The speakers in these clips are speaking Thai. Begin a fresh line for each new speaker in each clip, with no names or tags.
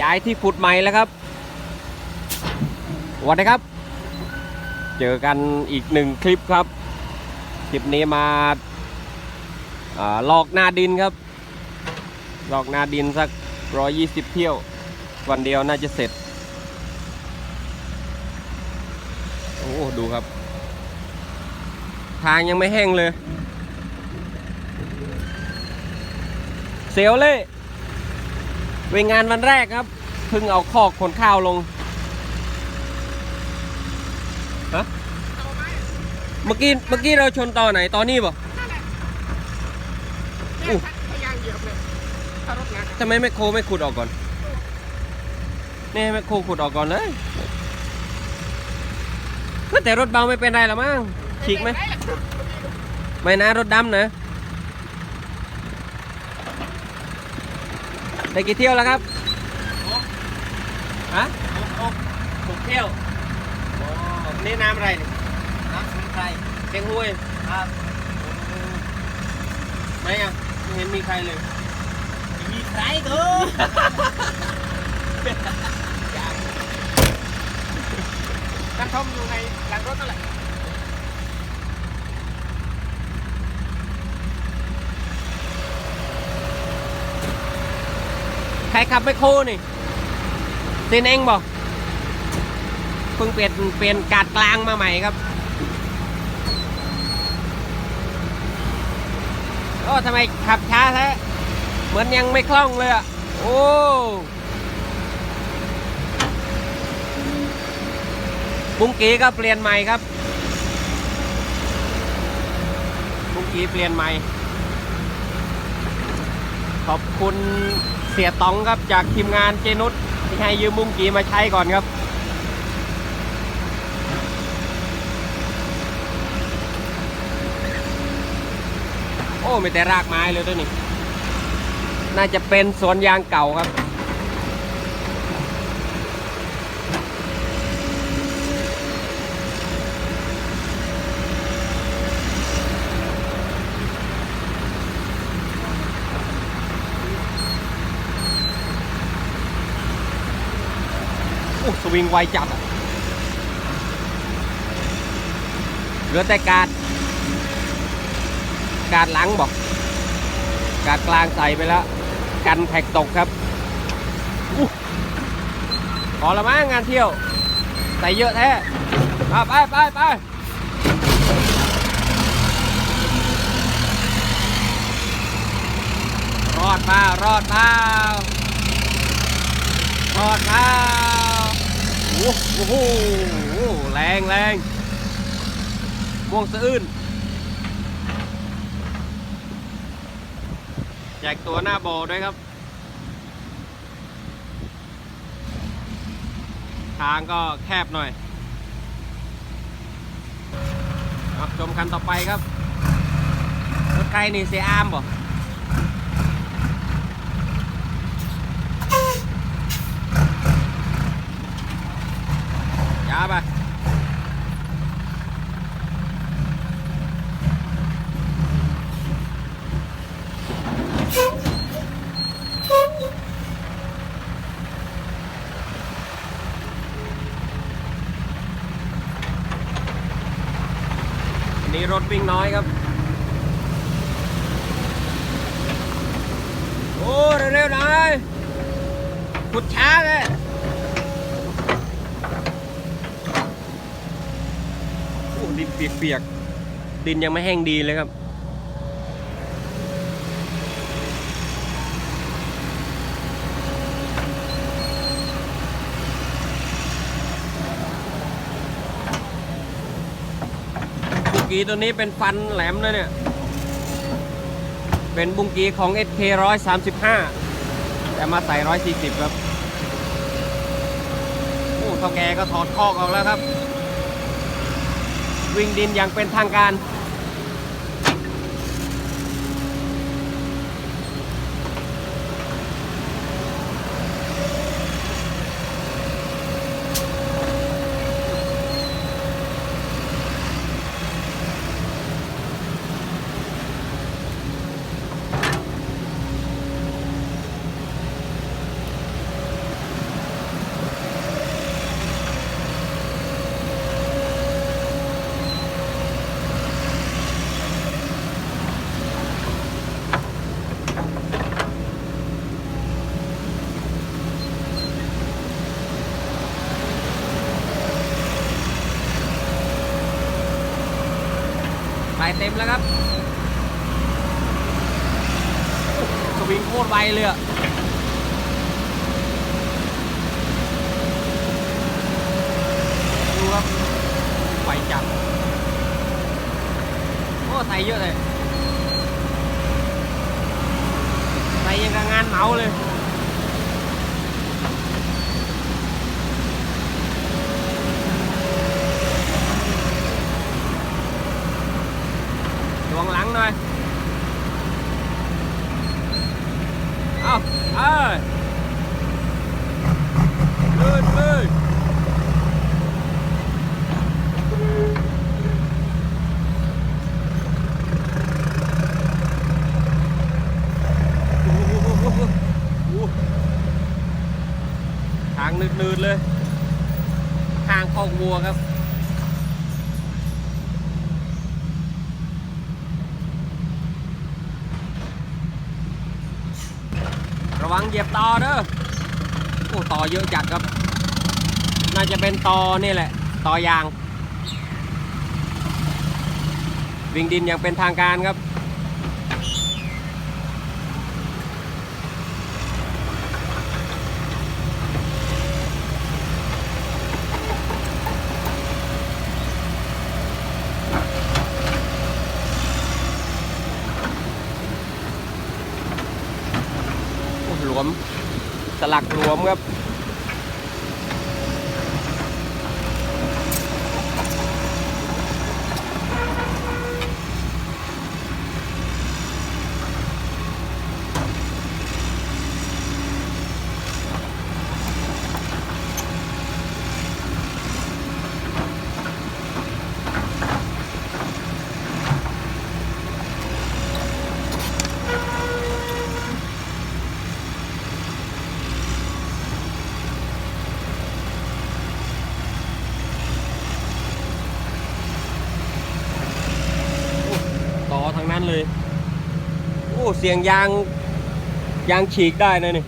ย้ายที่ขุดใหม่แล้วครับสวัสดีครับ เจอกันอีกหนึ่งคลิปครับ คลิปนี้มาอาลอกหน้าดินครับ ลอกหน้าดินสักร้อยี่สิบเที่ยว วันเดียวน่าจะเสร็จ โอ้ดูครับ ทางยังไม่แห้งเลย เสียวเลย เวงงานวันแรกครับเพิ่งเอาคอกขนข้าวลงฮะเมื่อกี้เมื่อกี้เราชนต่อไหนตอนนี้บ่อู้
พยางเหยียบเลยถ้ารถหนัก
ทำไมแมคโครไม่ขุดออกก่อนนี่ให้แมคโครขุดออกก่อนเลยเฮ้ยแต่รถเบาไม่เป็นไรหรอมั้งฉีกไหมไม่นะรถดำนะ ได้กี่เที่ยวแล้วครับฮะหกเที่ยวโอ้นี่น้ำอะไรนี่
น้ำสมุนไพร
แกงห้วย
ครับ
ไหนอะไม่เห็นมีใครเลย
มีใครเถอะกระท่อมอยู่ในหลังรถนั่นแหละ
รขับไมคโครนี่เซนเองบอกเพิ่งเปลี่ยนเปลี่ยนกาดกลางมาใหม่ครับโอ้ทำไมขับช้าแท้เหมือนยังไม่คล่องเลยอะโอ้บุ้งกีก็เปลี่ยนใหม่ครับบุ้งกีเปลี่ยนใหม่ ขอบคุณ สียตองครับจากทีมงานเจนุสที่ให้ยืมมุ้งกีมาใช้ก่อนครับ โอ้ไม่แต่รากไม้เลยตัวนี้ น่าจะเป็นสวนยางเก่าครับ วิงไวจัดเหลือแต่การการหลังบอก การกลางใส่ไปแล้ว กันแท็กตกครับอพอละมั้งงานเที่ยว ใส่เยอะแท้อะไปไปไปรอดเปล่ารอดเปล่ารอดเปล่า โอ้โหแรงแรงม่วงสะอื้นแจกตัวหน้าบอด้วยครับ ทางก็แคบหน่อยครับชมคันต่อไปครับรถใครนี่เสียอามบ่าไปนนี้รถวิ่งน้อยครับ โอ้ เร็วๆหน่อยขุดช้าเลยโอ้ ดินเปียกๆ ดินยังไม่แห้งดีเลยครับบุงกีตัวนี้เป็นฟันแหลมนะเนี่ย เป็นบุงกีของ SK 135 แต่มาใส่ 140 ครับ โอ้เท่าแกก็ถอดคอกออกแล้วครับ วิ่งดินอย่างเป็นทางการ ส่เต็มแล้วครับสวิงโคตรไวเลยอะดูครับไวจัดโอ้ใส่เยอะเลยใส่ยังกับงานเหมาเลย ดวงหลังหน่อย เอาเอ้ยลื่นลื่นโอ้โหโอ้โหโอ้โหโอ้โหทาง นืดๆเลยทางคอกวัวครับ ระวังเหยียบต่อเด้อโอ้ตอเยอะจัดครับ น่าจะเป็นต่อนี่แหละ ต่อยาง วิ่งดินอย่างเป็นทางการครับ สลักหลวมครับ เลย โอ้เสียงยางยางฉีกได้นะนี่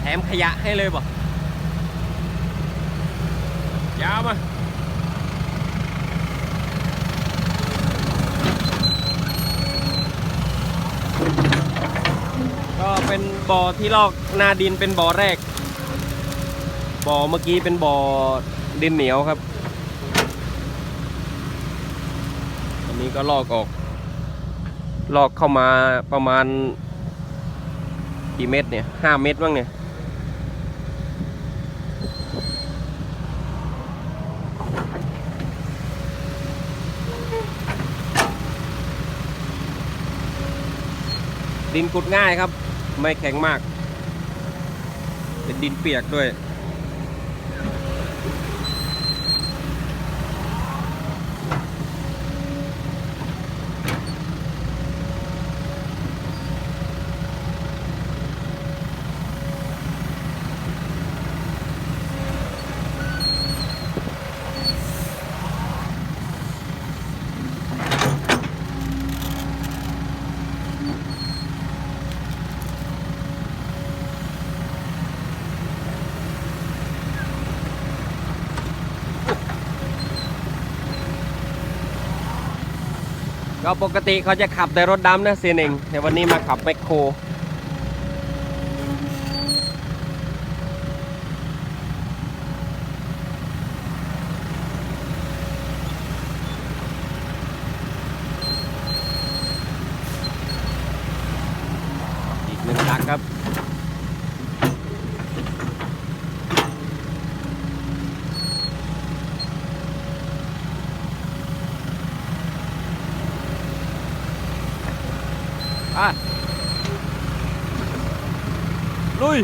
แถมขยะให้เลยบ่ยาวมาก็เป็นบ่อที่ลอกหน้าดินเป็นบ่อแรก บ่อเมื่อกี้เป็นบ่อดินเหนียวครับ อั นี้ก็ลอกออก ลอกเข้ามาประมาณกี่เมตรเนี่ยห้าเมตรบ้างเนี่ยดินกุดง่ายครับ ไม่แข็งมาก เป็นดินเปียกด้วย ก็ปกติเขาจะขับแต่รถดำนะเซนเองแต่วันนี้มาขับแมคโคร อีกหนึ่งตักครับ อะลุย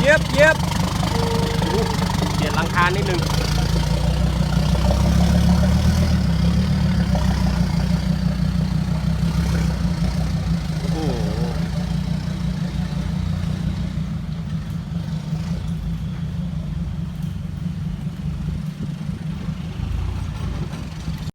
เย็บเย็บเปลี่ยนหลังคานิดนึง